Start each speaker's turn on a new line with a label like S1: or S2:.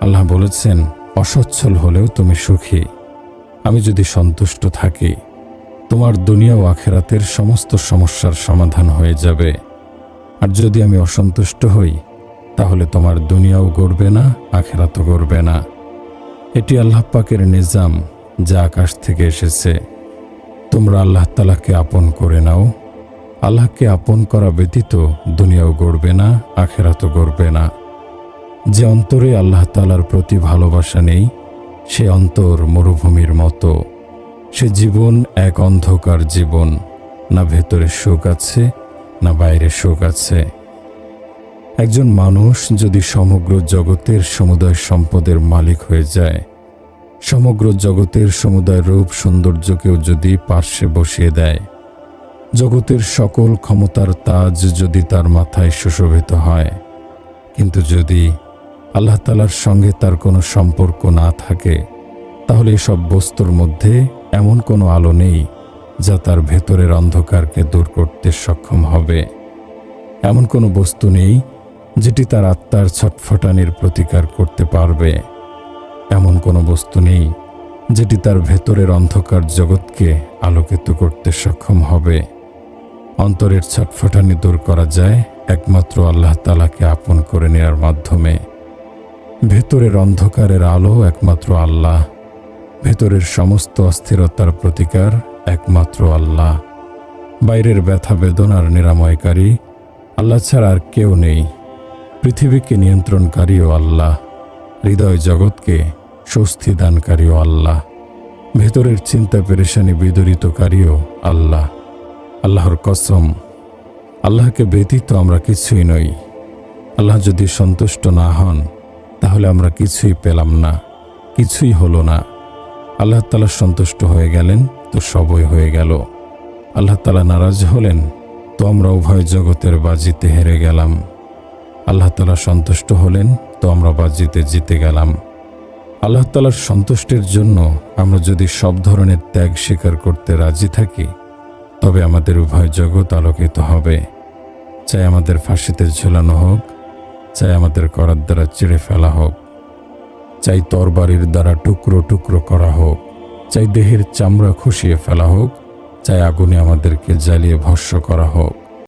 S1: আল্লাহ বলেছেন, অসচ্ছল হলেও তুমি সুখী। আমি যদি সন্তুষ্ট থাকি, তোমার দুনিয়া ও আখেরাতের সমস্ত সমস্যার সমাধান হয়ে যাবে। আর যদি আমি অসন্তুষ্ট হই, তাহলে তোমার দুনিয়াও গড়বে না, আখেরাতও গড়বে না। এটি আল্লাহ পাকের নিজাম, যা আকাশ থেকে এসেছে। তোমরা আল্লাহ তালাকে আপন করে নাও। আল্লাহকে আপন করা ব্যতীত দুনিয়াও গড়বে না, আখেরাতও গড়বে না। যে অন্তরে আল্লাহ তালার প্রতি ভালোবাসা নেই, সে অন্তর মরুভূমির মতো। সে জীবন এক অন্ধকার জীবন, না ভেতরে শোক আছে, না বাইরে শোক আছে। একজন মানুষ যদি সমগ্র জগতের সমুদয় সম্পদের মালিক হয়ে যায়, সমগ্র জগতের সমুদয় রূপ সৌন্দর্যকেও যদি পার্শ্বে বসিয়ে দেয়, জগতের সকল ক্ষমতার তাজ যদি তার মাথায় সুশোভিত হয়, কিন্তু যদি আল্লাহ তালার সঙ্গে তার কোনো সম্পর্ক না থাকে, তাহলে এসব বস্তুর মধ্যে এমন কোনো আলো নেই যা তার ভেতরের অন্ধকারকে দূর করতে সক্ষম হবে। এমন কোনো বস্তু নেই যেটি তার আত্মার ছটফটানির প্রতিকার করতে পারবে। এমন কোনো বস্তু নেই যেটি তার ভেতরের অন্ধকার জগৎকে আলোকিত করতে সক্ষম হবে। অন্তরের ছটফটানি দূর করা যায় একমাত্র আল্লাহ তালাকে আপন করে নেওয়ার মাধ্যমে। ভেতরের অন্ধকারের আলো একমাত্র আল্লাহ। ভেতরের সমস্ত অস্থিরতার প্রতিকার একমাত্র আল্লাহ। বাইরের ব্যথা বেদনার নিরাময়কারী, আল্লাহ ছাড়া আর কেউ নেই। পৃথিবীকে নিয়ন্ত্রণকারীও আল্লাহ, হৃদয় জগৎকে স্বস্তি দানকারীও আল্লাহ। ভেতরের চিন্তা পেরেশানি বিদরিতকারীও আল্লাহ। আল্লাহর কসম, আল্লাহকে ব্যতীত আমরা কিছুই নই। আল্লাহ যদি সন্তুষ্ট না হন তাহলে আমরা কিছুই পেলাম না, কিছুই হলো না। আল্লাহ তালা সন্তুষ্ট হয়ে গেলেন, তো সবই হয়ে গেল। আল্লাহ তালা নারাজ হলেন, তো আমরা উভয় জগতের বাজিতে হেরে গেলাম। আল্লাহ তালা সন্তুষ্ট হলেন, তো আমরা বাজিতে জিতে গেলাম। আল্লাহ তালার সন্তুষ্টের জন্য আমরা যদি সব ধরনের ত্যাগ স্বীকার করতে রাজি থাকি, তবে আমাদের উভয় জগৎ আলোকিত হবে। চাই আমাদের ফাঁসিতে ঝোলানো হোক চাই আমাদের করার দ্বারা চিড়ে ফেলা হোক। চাই তরবারির দ্বারা টুকরো টুকরো করা হোক। চাই দেহের চামড়া খসিয়ে ফেলা হোক। চাই আগুনে আমাদেরকে জ্বালিয়ে ভস্য করা হোক।